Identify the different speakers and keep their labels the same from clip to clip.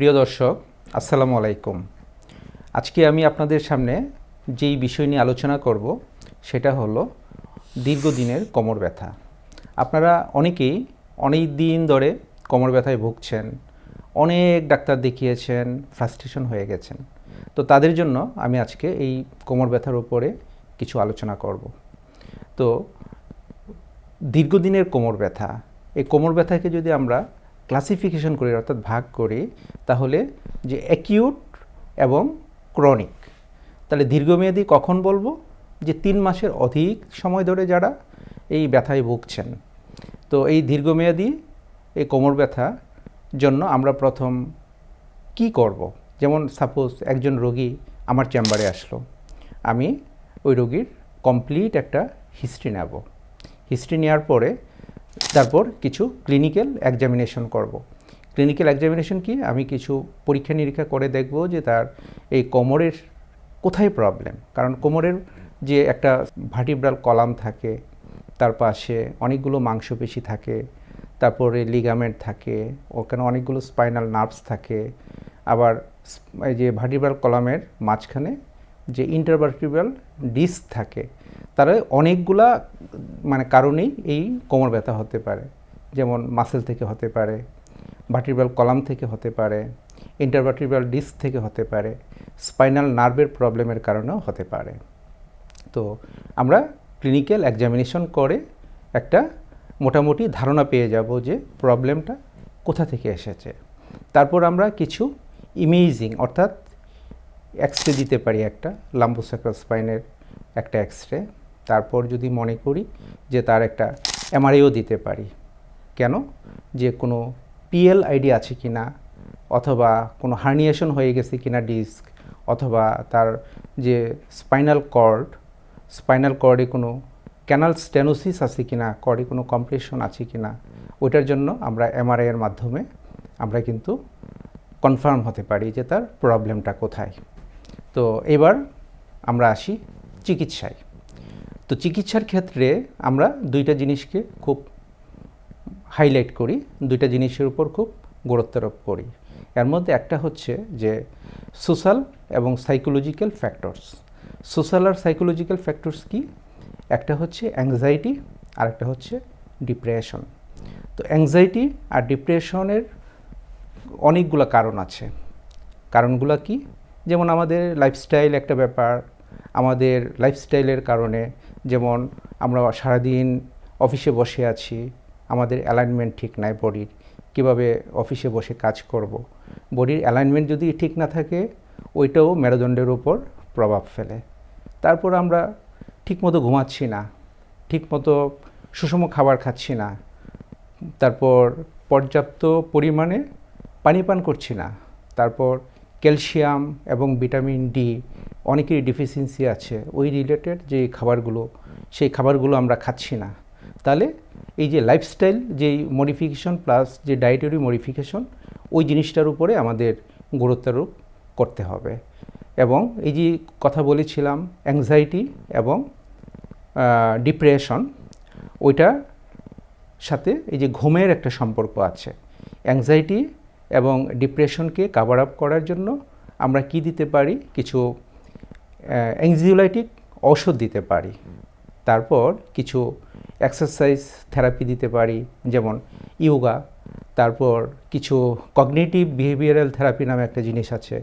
Speaker 1: প্রিয় দর্শক, আসসালামু আলাইকুম। আজকে আমি আপনাদের সামনে যেই বিষয় নিয়ে আলোচনা করব, সেটা হলো দীর্ঘদিনের কোমর ব্যথা। আপনারা অনেকেই অনেক দিন ধরে কোমর ব্যথায় ভুগছেন, অনেক ডাক্তার দেখিয়েছেন ফ্রাস্ট্রেশন হয়ে গেছেন। তো তাদের জন্য আমি আজকে এই কোমর ব্যথার উপরে কিছু আলোচনা করব। তো দীর্ঘদিনের কোমর ব্যথা, এই কোমর ব্যথাকে যদি আমরা ক্লাসিফিকেশন করি, অর্থাৎ ভাগ করি, তাহলে যে অ্যাকিউট এবং ক্রনিক তাহলে দীর্ঘমেয়াদী কখন বলব? যে তিন মাসের অধিক সময় ধরে যারা এই ব্যথায় ভুগছেন। তো এই দীর্ঘমেয়াদী এই কোমর ব্যথা জন্য আমরা প্রথম কি করব? যেমন সাপোজ একজন রোগী আমার চেম্বারে আসলো, আমি ওই রোগীর কমপ্লিট একটা হিস্ট্রি নেব। হিস্ট্রি নেওয়ার পরে তারপর কিছু ক্লিনিক্যাল এক্সামিনেশন করব। ক্লিনিক্যাল এক্সামিনেশন কি? আমি কিছু পরীক্ষা নিরীক্ষা করে দেখব যে তার এই কোমরের কোথায় প্রবলেম কারণ কোমরের যে একটা ভার্টিব্রাল কলাম থাকে, তার পাশে অনেকগুলো মাংসপেশি থাকে, তারপরে লিগামেন্ট থাকে, ওখানে অনেকগুলো স্পাইনাল নার্ভস থাকে, আবার এই যে ভার্টিব্রাল কলামের মাঝখানে যে ইন্টারভার্টিব্রাল ডিস্ক থাকে, তারা অনেকগুলা মানে কারণেই এই কোমর ব্যথা হতে পারে। যেমন মাসেল থেকে হতে পারে ভার্টিব্রাল কলাম থেকে হতে পারে ইন্টারভার্টিব্রাল ডিস্ক থেকে হতে পারে স্পাইনাল নার্ভের প্রবলেমের কারণেও হতে পারে। তো আমরা ক্লিনিক্যাল এক্সামিনেশন করে একটা মোটামুটি ধারণা পেয়ে যাব যে প্রবলেমটা কোথা থেকে এসেছে। তারপর আমরা কিছু ইমেজিং অর্থাৎ এক্স রে দিতে পারি একটা লাম্বোসাক্রাল স্পাইনের একটা এক্স রে তারপর যদি মনে করি যে তার একটা এমআরআইও দিতে পারি। কেন? যে কোনো পিএল আইডি আছে কি না? অথবা কোনো হার্নিয়েশন হয়ে গেছে কিনা ডিস্ক? অথবা তার যে স্পাইনাল কর্ড, স্পাইনাল কর্ডে কোনো ক্যানাল স্টেনোসিস আছে কি না? কর্ডে কোনো কম্প্রেশন আছে কি না? ওইটার জন্য আমরা এমআরআইয়ের মাধ্যমে আমরা কিন্তু কনফার্ম হতে পারি যে তার প্রবলেমটা কোথায়। তো এবার আমরা আসি চিকিৎসায়। তো চিকিৎসার ক্ষেত্রে আমরা দুইটা জিনিসকে খুব হাইলাইট করি, দুইটা জিনিসের উপর খুব গুরুত্বারোপ করি। এর মধ্যে একটা হচ্ছে যে সোশ্যাল এবং সাইকোলজিক্যাল ফ্যাক্টরস সোশ্যাল আর সাইকোলজিক্যাল ফ্যাক্টরস কি? একটা হচ্ছে অ্যাংজাইটি আর একটা হচ্ছে ডিপ্রেশন তো অ্যাংজাইটি আর ডিপ্রেশনের অনেকগুলো কারণ আছে। কারণগুলো কি? যেমন আমাদের লাইফস্টাইল একটা ব্যাপার, আমাদের লাইফস্টাইলের কারণে যেমন আমরা সারাদিন অফিসে বসে আছি, আমাদের অ্যালাইনমেন্ট ঠিক নাই বডির, কীভাবে অফিসে বসে কাজ করব। বডির অ্যালাইনমেন্ট যদি ঠিক না থাকে, ওইটাও মেরুদণ্ডের উপর প্রভাব ফেলে তারপর আমরা ঠিকমতো ঘুমাচ্ছি না, ঠিকমতো সুষম খাবার খাচ্ছি না, তারপর পর্যাপ্ত পরিমাণে পানি পান করছি না, তারপর ক্যালসিয়াম এবং ভিটামিন ডি অনেকেরই ডিফিসিয়েন্সি আছে। ওই রিলেটেড যে খাবারগুলো, সেই খাবারগুলো আমরা খাচ্ছি না। তাহলে এই যে লাইফস্টাইল যেই মডিফিকেশন প্লাস যে ডায়েটারি মডিফিকেশন ওই জিনিসটার উপরে আমাদের গুরুত্বারোপ করতে হবে। এবং এই যে কথা বলেছিলাম অ্যাংজাইটি এবং ডিপ্রেশন ওইটা সাথে এই যে ঘুমের একটা সম্পর্ক আছে। অ্যাংজাইটি এবং ডিপ্রেশনকে কাভার আপ করার জন্য আমরা কি দিতে পারি? কিছু অ্যাংজিওলাইটিক ঔষধ দিতে পারি। তারপর কিছু এক্সারসাইজ থেরাপি দিতে পারি, যেমন ইয়োগা তারপর কিছু কগনেটিভ বিহেভিয়ারাল থেরাপি নামে একটা জিনিস আছে,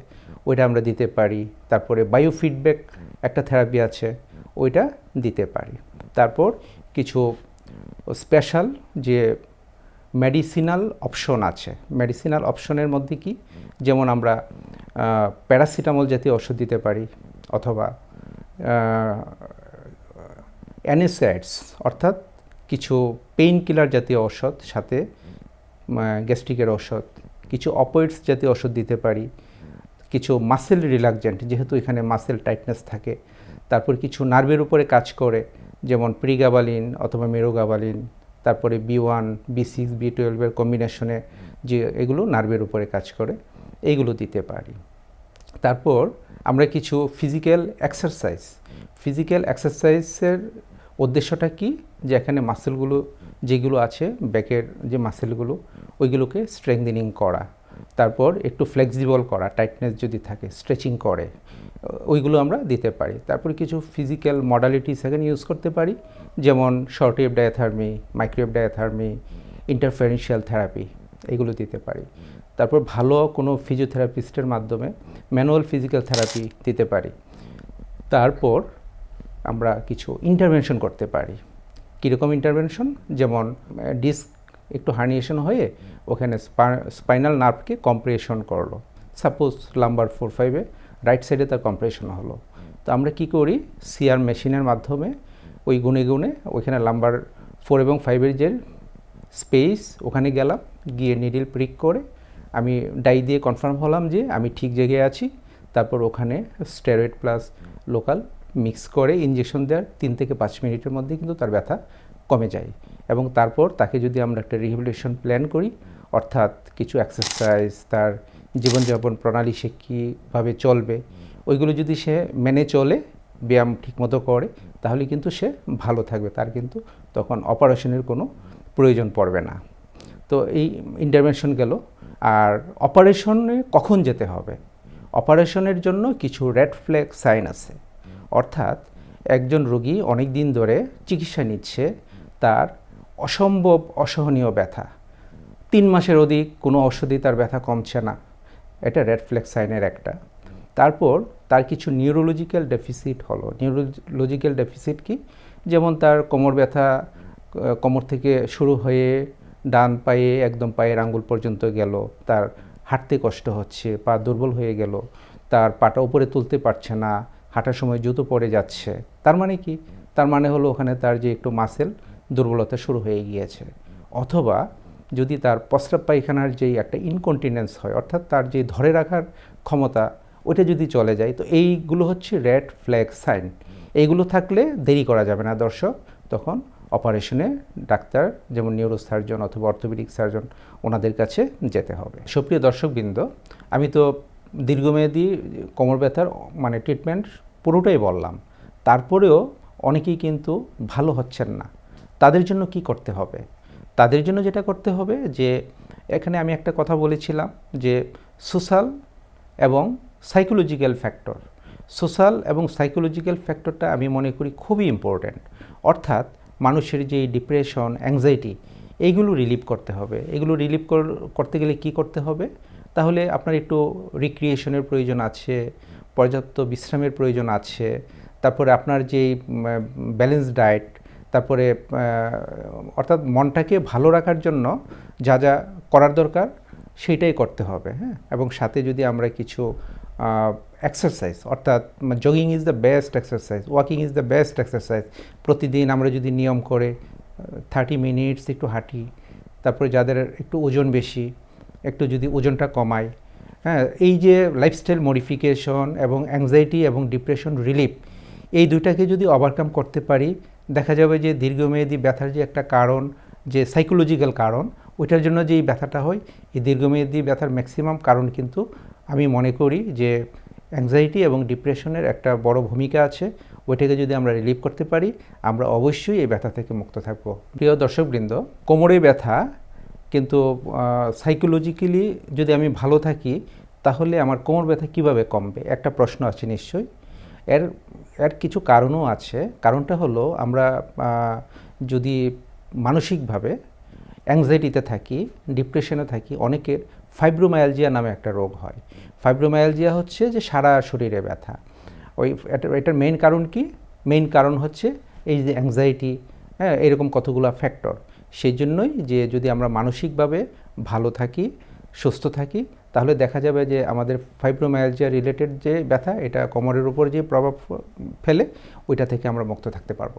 Speaker 1: ওইটা আমরা দিতে পারি। তারপরে বায়োফিডব্যাক একটা থেরাপি আছে, ওইটা দিতে পারি। তারপর কিছু স্পেশাল যে মেডিসিনাল অপশন আছে মেডিসিনাল অপশনের মধ্যে কি? যেমন আমরা প্যারাসিটামল জাতীয় ওষুধ দিতে পারি। অথবা অ্যানিসাইডস, অর্থাৎ কিছু পেইন কিলার জাতীয় ঔষধ সাথে গ্যাস্ট্রিকের ওষুধ কিছু অপয়েডস জাতীয় ওষুধ দিতে পারি, কিছু মাসেল রিল্যাক্সেন্ট যেহেতু এখানে মাসেল টাইটনেস থাকে, তারপর কিছু নার্ভের উপরে কাজ করে, যেমন প্রিগাবালিন অথবা মেরোগাবালিন তারপরে B one B six B টুয়েলভের কম্বিনেশনে যে এগুলো নার্ভের উপরে কাজ করে, এইগুলো দিতে পারি। তারপর আমরা কিছু ফিজিক্যাল এক্সারসাইজ ফিজিক্যাল এক্সারসাইজের উদ্দেশ্যটা কি? যে এখানে মাসেলগুলো যেগুলো আছে ব্যাকের যে মাসেলগুলো ওইগুলোকে স্ট্রেংথেনিং করা। তারপর একটু ফ্লেক্সিবল করা টাইটনেস যদি থাকে স্ট্রেচিং করে, ওইগুলো আমরা দিতে পারি। তারপর কিছু ফিজিক্যাল মডালিটি এখানে ইউজ করতে পারি। যেমন short wave diathermy microwave diathermy interferential therapy এগুলো দিতে পারি। তারপর ভালো কোনো ফিজিওথেরাপিস্টের মাধ্যমে ম্যানুয়াল ফিজিক্যাল থেরাপি দিতে পারি। তারপর আমরা কিছু ইন্টারভেনশন করতে পারি। কীরকম ইন্টারভেনশন যেমন ডিস্ক একটু হার্নিয়েশন হয়ে ওখানে স্পাইনাল নার্ভকে কম্প্রেশন করল। সাপোজ লাম্বার ফোর ফাইভে রাইট সাইডে তার কম্প্রেশন হলো। তো আমরা কি করি? সিআর মেশিনের মাধ্যমে ওই গুনে গুনে ওইখানে লাম্বার ফোর এবং ফাইভের যে স্পেস ওখানে গেলাম, গিয়ে নিডিল প্রিক করে আমি ডাই দিয়ে কনফার্ম হলাম যে আমি ঠিক জায়গায় আছি। তারপর ওখানে স্টেরয়েড প্লাস লোকাল মিক্স করে ইঞ্জেকশন দেওয়ার তিন থেকে পাঁচ মিনিটের মধ্যে কিন্তু তার ব্যথা কমে যায়। এবং তারপর তাকে যদি আমরা একটা রিহেবিলিটেশন প্ল্যান করি, অর্থাৎ কিছু এক্সারসাইজ তার জীবনযাপন প্রণালী সে কীভাবে চলবে, ওইগুলো যদি সে মেনে চলে, ব্যায়াম ঠিকমতো করে, তাহলে কিন্তু সে ভালো থাকবে। তার কিন্তু তখন অপারেশনের কোনো প্রয়োজন পড়বে না। তো এই ইন্টারভেনশন গেল। আর অপারেশনে কখন যেতে হবে? অপারেশনের জন্য কিছু রেড ফ্ল্যাগ সাইন আছে। অর্থাৎ একজন রোগী অনেক দিন ধরে চিকিৎসা নিচ্ছে, তার অসম্ভব অসহনীয় ব্যথা। তিন মাসের অধিক কোনো ঔষধি তার ব্যথা কমছে না। এটা রেড ফ্ল্যাগ সাইনের একটা। তারপর তার কিছু নিউরোলজিক্যাল ডেফিসিট হলো। নিউরোলজিক্যাল ডেফিসিট কি? যেমন তার কোমর ব্যথা কোমর থেকে শুরু হয়ে ডান পায়ে, একদম পায়ের আঙ্গুল পর্যন্ত গেল। তার হাঁটতে কষ্ট হচ্ছে, পা দুর্বল হয়ে গেল। তার পাটা উপরে তুলতে পারছে না, হাঁটার সময় জুতো পড়ে যাচ্ছে। তার মানে কি? তার মানে হলো ওখানে তার যে একটু মাসেল দুর্বলতা শুরু হয়ে গিয়েছে। অথবা যদি তার প্রস্রাব পায়খানার যেই একটা ইনকন্টিনেন্স হয়, অর্থাৎ তার যে ধরে রাখার ক্ষমতা, ওইটা যদি চলে যায়, তো এইগুলো হচ্ছে রেড ফ্ল্যাগ সাইন এইগুলো থাকলে দেরি করা যাবে না দর্শক। তখন অপারেশনে ডাক্তার, যেমন নিউরো সার্জন অথবা অর্থোপেডিক সার্জন ওনাদের কাছে যেতে হবে। সুপ্রিয় দর্শকবৃন্দ, আমি তো দীর্ঘমেয়াদী কোমর ব্যথার মানে ট্রিটমেন্ট পুরোটাই বললাম। তারপরেও অনেকেই কিন্তু ভালো হচ্ছেন না। তাদের জন্য কি করতে হবে? তাদের জন্য যেটা করতে হবে যে, এখানে আমি একটা কথা বলেছিলাম যে, সোশ্যাল এবং সাইকোলজিক্যাল ফ্যাক্টর সোশ্যাল এবং সাইকোলজিক্যাল ফ্যাক্টরটা আমি মনে করি খুবই ইম্পর্ট্যান্ট অর্থাৎ মানুষের যে ডিপ্রেশন অ্যাংজাইটি এইগুলো রিলিভ করতে হবে। এগুলো রিলিভ করতে গেলে কি করতে হবে? তাহলে আপনার একটু রিক্রিয়েশনের প্রয়োজন আছে, পর্যাপ্ত বিশ্রামের প্রয়োজন আছে, তারপরে আপনার যে ব্যালেন্স ডায়েট তারপরে অর্থাৎ মনটাকে ভালো রাখার জন্য যা যা করার দরকার, সেইটাই করতে হবে হ্যাঁ? এবং সাথে যদি আমরা কিছু এক্সারসাইজ অর্থাৎ jogging is the best exercise walking is the best exercise প্রতিদিন আমরা যদি নিয়ম করে থার্টি মিনিটস একটু হাঁটি, তারপরে যাদের একটু ওজন বেশি, একটু যদি ওজনটা কমায় হ্যাঁ এই যে লাইফস্টাইল মডিফিকেশন এবং অ্যাংজাইটি এবং ডিপ্রেশন রিলিফ এই দুইটাকে যদি ওভারকাম করতে পারি, দেখা যাবে যে দীর্ঘমেয়াদী ব্যথার যে একটা কারণ, যে সাইকোলজিক্যাল কারণ, ওইটার জন্য যে এই ব্যথাটা হয়, এই দীর্ঘমেয়াদী ব্যথার ম্যাক্সিমাম কারণ কিন্তু আমি মনে করি যে অ্যাংজাইটি এবং ডিপ্রেশনের একটা বড় ভূমিকা আছে। ওইটাকে যদি আমরা রিলিভ করতে পারি, আমরা অবশ্যই এই ব্যথা থেকে মুক্ত থাকব। প্রিয় দর্শকবৃন্দ, কোমরে ব্যথা কিন্তু সাইকোলজিক্যালি যদি আমি ভালো থাকি, তাহলে আমার কোমর ব্যথা কীভাবে কমবে? একটা প্রশ্ন আছে নিশ্চয়ই। এর এর কিছু কারণও আছে। কারণটা হলো আমরা যদি মানসিকভাবে অ্যাংজাইটিতে থাকি ডিপ্রেশনে থাকি, অনেকের ফাইব্রোমায়ালজিয়া নামে একটা রোগ হয়। ফাইব্রোমায়ালজিয়া হচ্ছে যে সারা শরীরে ব্যথা। ওই এটার মেইন কারণ কি? মেইন কারণ হচ্ছে এই যে অ্যাংজাইটি হ্যাঁ এরকম কতগুলো ফ্যাক্টর সেই জন্যই যে যদি আমরা মানসিকভাবে ভালো থাকি, সুস্থ থাকি, তাহলে দেখা যাবে যে আমাদের ফাইব্রোমায়ালজিয়া রিলেটেড যে ব্যথা, এটা কোমরের উপর যে প্রভাব ফেলে, ওইটা থেকে আমরা মুক্ত থাকতে পারব।